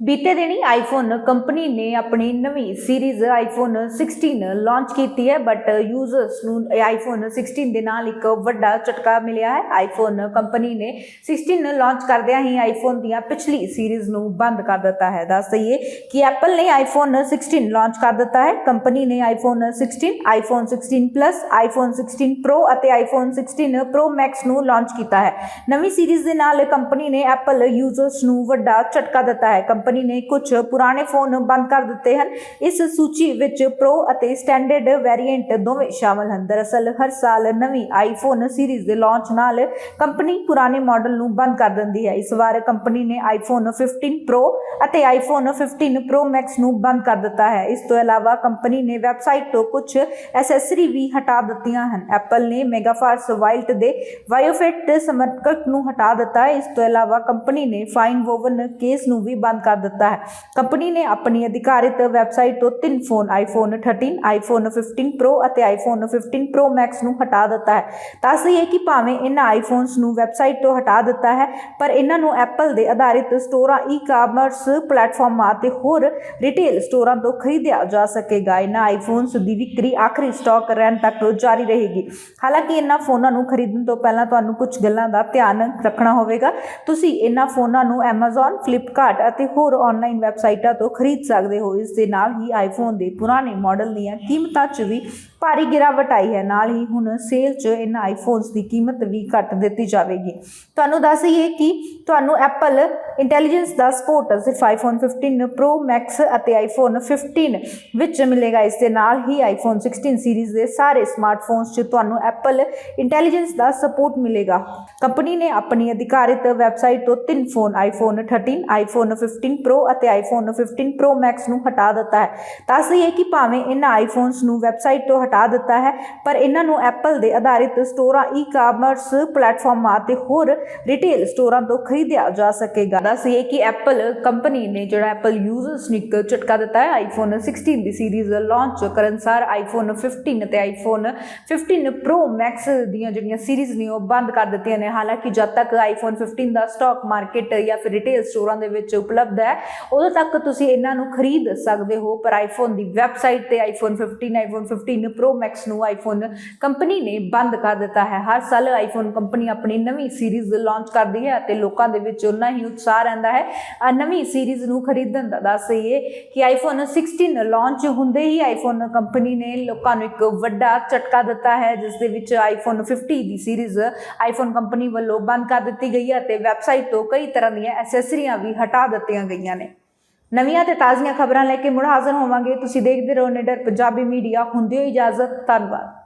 ਬੀਤੇ ਦਿਨੀ iPhone company ਨੇ ਆਪਣੀ ਨਵੀਂ ਸੀਰੀਜ਼ ਆਈਫੋਨ 16 ਲਾਂਚ ਕੀਤੀ ਹੈ ਬਟ ਯੂਜ਼ਰਸ ਨੂੰ ਆਈਫੋਨ 16 ਦੇ ਨਾਲ ਇੱਕ ਵੱਡਾ ਝਟਕਾ ਮਿਲਿਆ ਹੈ। ਆਈਫੋਨ ਕੰਪਨੀ ਨੇ 16 ਲਾਂਚ ਕਰਦਿਆਂ ਹੀ ਆਈਫੋਨ ਦੀਆਂ ਪਿਛਲੀ ਸੀਰੀਜ਼ ਨੂੰ ਬੰਦ ਕਰ ਦਿੱਤਾ ਹੈ। ਦੱਸ ਦਈਏ ਕਿ ਐਪਲ ਨੇ ਆਈਫੋਨ 16 ਲਾਂਚ ਕਰ ਦਿੱਤਾ ਹੈ। ਕੰਪਨੀ ਨੇ iPhone 16 iPhone 16 plus iPhone 16 pro ਅਤੇ ਆਈਫੋਨ 16 ਪ੍ਰੋ ਮੈਕਸ ਨੂੰ ਲਾਂਚ ਕੀਤਾ ਹੈ। ਨਵੀਂ ਸੀਰੀਜ਼ ਦੇ ਨਾਲ ਕੰਪਨੀ ਨੇ ਐਪਲ ਯੂਜ਼ਰਸ ਨੂੰ ਵੱਡਾ ਝਟਕਾ ਦਿੱਤਾ ਹੈ। ਕੰਪਨੀ ਨੇ ਕੁਝ ਪੁਰਾਣੇ ਫੋਨ ਬੰਦ ਕਰ ਦਿੱਤੇ ਹਨ। ਇਸ ਸੂਚੀ ਵਿੱਚ ਪ੍ਰੋ ਅਤੇ ਸਟੈਂਡਰਡ ਵੇਰੀਐਂਟ ਦੋਵੇਂ ਸ਼ਾਮਲ ਹਨ। ਦਰਅਸਲ, ਹਰ ਸਾਲ ਨਵੀਂ ਆਈਫੋਨ ਸੀਰੀਜ਼ ਦੇ ਲਾਂਚ ਨਾਲ ਕੰਪਨੀ ਪੁਰਾਣੇ ਮਾਡਲ ਨੂੰ ਬੰਦ ਕਰ ਦਿੰਦੀ ਹੈ। ਇਸ ਵਾਰ ਕੰਪਨੀ ਨੇ ਆਈਫੋਨ 15 ਪ੍ਰੋ ਅਤੇ ਆਈਫੋਨ 15 ਪ੍ਰੋ ਮੈਕਸ ਨੂੰ ਬੰਦ ਕਰ ਦਿੱਤਾ ਹੈ। ਇਸ ਤੋਂ ਇਲਾਵਾ ਕੰਪਨੀ ਨੇ ਵੈਬਸਾਈਟ ਤੋਂ ਕੁਝ ਐਸੈਸਰੀ ਵੀ ਹਟਾ ਦਿੱਤੀਆਂ ਹਨ। ਐਪਲ ਨੇ ਮੈਗਾਫਾਰਸ ਵਾਈਲਟ ਦੇ ਵਾਇਓਫਿਟ ਸਮਰਥਕ ਨੂੰ ਹਟਾ ਦਿੱਤਾ ਹੈ। ਇਸ ਤੋਂ ਇਲਾਵਾ ਕੰਪਨੀ ਨੇ ਫਾਈਨ ਵੋਵਨ ਕੇਸ ਨੂੰ ਵੀ ਬੰਦ ਕਰ ਦਿੱਤਾ ਹੈ। ਕੰਪਨੀ ਨੇ ਆਪਣੀ ਅਧਿਕਾਰਿਤ ਵੈਬਸਾਈਟ ਤੋਂ ਤਿੰਨ ਫੋਨ ਆਈਫੋਨ 13 ਆਈਫੋਨ 15 ਪ੍ਰੋ ਅਤੇ ਆਈਫੋਨ 15 ਪ੍ਰੋ ਮੈਕਸ ਨੂੰ ਹਟਾ ਦਿੱਤਾ ਹੈ। ਤਾਂ ਸਹੀ ਕਿ ਭਾਵੇਂ ਇਹਨਾਂ ਆਈਫੋਨਸ ਨੂੰ ਵੈਬਸਾਈਟ ਤੋਂ ਹਟਾ ਦਿੱਤਾ ਹੈ ਪਰ ਇਹਨਾਂ ਨੂੰ ਐਪਲ ਦੇ ਆਧਾਰਿਤ ਸਟੋਰਾਂ ਈ-ਕਾਮਰਸ ਪਲੇਟਫਾਰਮਾਂ ਅਤੇ ਹੋਰ ਰਿਟੇਲ ਸਟੋਰਾਂ ਤੋਂ ਖਰੀਦਿਆ ਜਾ ਸਕੇਗਾ। ਇਹਨਾਂ ਆਈਫੋਨਸ ਦੀ ਵਿਕਰੀ ਆਖਰੀ ਸਟਾਕ ਰਹਿਣ ਤੱਕ ਜਾਰੀ ਰਹੇਗੀ। ਹਾਲਾਂਕਿ ਇਹਨਾਂ ਫੋਨਾਂ ਨੂੰ ਖਰੀਦਣ ਤੋਂ ਪਹਿਲਾਂ ਤੁਹਾਨੂੰ ਕੁਝ ਗੱਲਾਂ ਦਾ ਧਿਆਨ ਰੱਖਣਾ ਹੋਵੇਗਾ। ਤੁਸੀਂ ਇਹਨਾਂ ਫੋਨਾਂ ਨੂੰ Amazon, Flipkart ਅਤੇ ਹੋਰ ਆਨਲਾਈਨ ਵੈਬਸਾਈਟਾਂ ਤੋਂ ਖਰੀਦ ਸਕਦੇ ਹੋ। ਇਸ ਦੇ ਨਾਲ ਹੀ ਆਈਫੋਨ ਦੇ ਪੁਰਾਣੇ ਮਾਡਲ ਦੀਆਂ ਕੀਮਤਾਂ 'ਚ ਵੀ ਭਾਰੀ ਗਿਰਾਵਟ ਆਈ ਹੈ। ਨਾਲ ਹੀ ਹੁਣ ਸੇਲ 'ਚ ਇਹਨਾਂ ਆਈਫੋਨਸ ਦੀ ਕੀਮਤ ਵੀ ਘੱਟ ਦਿੱਤੀ ਜਾਵੇਗੀ। ਤੁਹਾਨੂੰ ਦੱਸ ਦਈਏ ਕਿ ਤੁਹਾਨੂੰ ਐਪਲ ਇੰਟੈਲੀਜੈਂਸ ਦਾ ਸਪੋਰਟ ਸਿਰਫ ਆਈਫੋਨ 15 ਪ੍ਰੋ ਮੈਕਸ ਅਤੇ ਆਈਫੋਨ 15 ਵਿੱਚ ਮਿਲੇਗਾ। ਇਸ ਦੇ ਨਾਲ ਹੀ ਆਈਫੋਨ 16 ਸੀਰੀਜ਼ ਦੇ ਸਾਰੇ ਸਮਾਰਟਫੋਨਸ 'ਚ ਤੁਹਾਨੂੰ ਐਪਲ ਇੰਟੈਲੀਜੈਂਸ ਦਾ ਸਪੋਰਟ ਮਿਲੇਗਾ। ਕੰਪਨੀ ਨੇ ਆਪਣੀ ਅਧਿਕਾਰਿਤ ਵੈਬਸਾਈਟ ਤੋਂ ਤਿੰਨ ਫੋਨ ਆਈਫੋਨ 13 ਆਈਫੋਨ 15 ਪ੍ਰੋ ਅਤੇ ਆਈਫੋਨ 15 ਪ੍ਰੋ ਮੈਕਸ ਨੂੰ ਹਟਾ ਦਿੱਤਾ ਹੈ। ਦੱਸ ਸਹੀ ਕਿ ਭਾਵੇਂ ਇਹਨਾਂ ਆਈਫੋਨਸ ਨੂੰ ਵੈਬਸਾਈਟ ਤੋਂ ਹਟਾ ਦਿੱਤਾ ਹੈ, ਪਰ ਇਹਨਾਂ ਨੂੰ ਐਪਲ ਦੇ ਆਧਾਰਿਤ ਸਟੋਰਾਂ ਈ-ਕਾਮਰਸ ਪਲੇਟਫਾਰਮਾਂ ਅਤੇ ਹੋਰ ਰਿਟੇਲ ਸਟੋਰਾਂ ਤੋਂ ਖਰੀਦਿਆ ਜਾ ਸਕੇਗਾ। ਦੱਸਿਏ ਕਿ ਐਪਲ ਕੰਪਨੀ ਨੇ ਜਿਹੜਾ ਐਪਲ ਯੂਜ਼ਰਸ ਨੂੰ ਇੱਕ ਝਟਕਾ ਦਿੱਤਾ ਹੈ। ਆਈਫੋਨ 16 ਦੀ ਸੀਰੀਜ਼ ਲਾਂਚ ਕਰਨ ਸਾਰ ਆਈਫੋਨ 15 ਅਤੇ ਆਈਫੋਨ 15 ਪ੍ਰੋ ਮੈਕਸ ਦੀਆਂ ਜਿਹੜੀਆਂ ਸੀਰੀਜ਼ ਨੇ ਉਹ ਬੰਦ ਕਰ ਦਿੱਤੀਆਂ ਨੇ। ਹਾਲਾਂਕਿ ਜਦ ਤੱਕ ਆਈਫੋਨ 15 ਦਾ ਸਟਾਕ ਮਾਰਕੀਟ ਜਾਂ ਫਿਰ ਰਿਟੇਲ ਸਟੋਰਾਂ ਦੇ ਵਿੱਚ ਉਪਲਬਧ ਹੈ, ਉਦੋਂ ਤੱਕ ਤੁਸੀਂ ਇਹਨਾਂ ਨੂੰ ਖਰੀਦ ਸਕਦੇ ਹੋ। ਪਰ ਆਈਫੋਨ ਦੀ ਵੈਬਸਾਈਟ ਤੇ ਆਈਫੋਨ 15 ਆਈਫੋਨ 15 ਪ੍ਰੋ ਮੈਕਸ ਨੂੰ ਆਈਫੋਨ ਕੰਪਨੀ ਨੇ ਬੰਦ ਕਰ ਦਿੱਤਾ ਹੈ। ਹਰ ਸਾਲ ਆਈਫੋਨ ਕੰਪਨੀ ਆਪਣੀ ਨਵੀਂ ਸੀਰੀਜ਼ ਲਾਂਚ ਕਰਦੀ ਹੈ ਅਤੇ ਲੋਕਾਂ ਦੇ ਵਿੱਚ ਉਨਾ ਹੀ ਉਤਸ਼ਾਹ ਰਹਿੰਦਾ ਹੈ। ਨਵੀਂ ਸੀਰੀਜ਼ ਨੂੰ ਖਰੀਦਣ ਦਾ ਦੱਸ ਦਈਏ ਕਿ ਆਈਫੋਨ 16 ਲਾਂਚ ਹੁੰਦੇ ਹੀ ਆਈਫੋਨ ਕੰਪਨੀ ਨੇ ਲੋਕਾਂ ਨੂੰ ਇੱਕ ਵੱਡਾ ਝਟਕਾ ਦਿੱਤਾ ਹੈ, ਜਿਸ ਦੇ ਵਿੱਚ ਆਈਫੋਨ 50 ਦੀ ਸੀਰੀਜ਼ ਆਈਫੋਨ ਕੰਪਨੀ ਵੱਲੋਂ ਬੰਦ ਕਰ ਦਿੱਤੀ ਗਈ ਹੈ ਅਤੇ ਵੈਬਸਾਈਟ ਤੋਂ ਕਈ ਤਰ੍ਹਾਂ ਦੀਆਂ ਐਸੈਸਰੀਆਂ ਵੀ ਹਟਾ ਦਿੱਤੀਆਂ ਗਈਆਂ ਨੇ। ਨਵੀਆਂ ਤੇ ਤਾਜ਼ੀਆਂ ਖਬਰਾਂ ਲੈ ਕੇ ਮੁੜ ਹਾਜ਼ਰ ਹੋਵਾਂਗੇ। ਤੁਸੀਂ ਦੇਖਦੇ ਰਹੋ ਨਿਡਰ ਪੰਜਾਬੀ ਮੀਡੀਆ। ਹੁੰਦੀ ਹੋਈ ਇਜਾਜ਼ਤ। ਧੰਨਵਾਦ।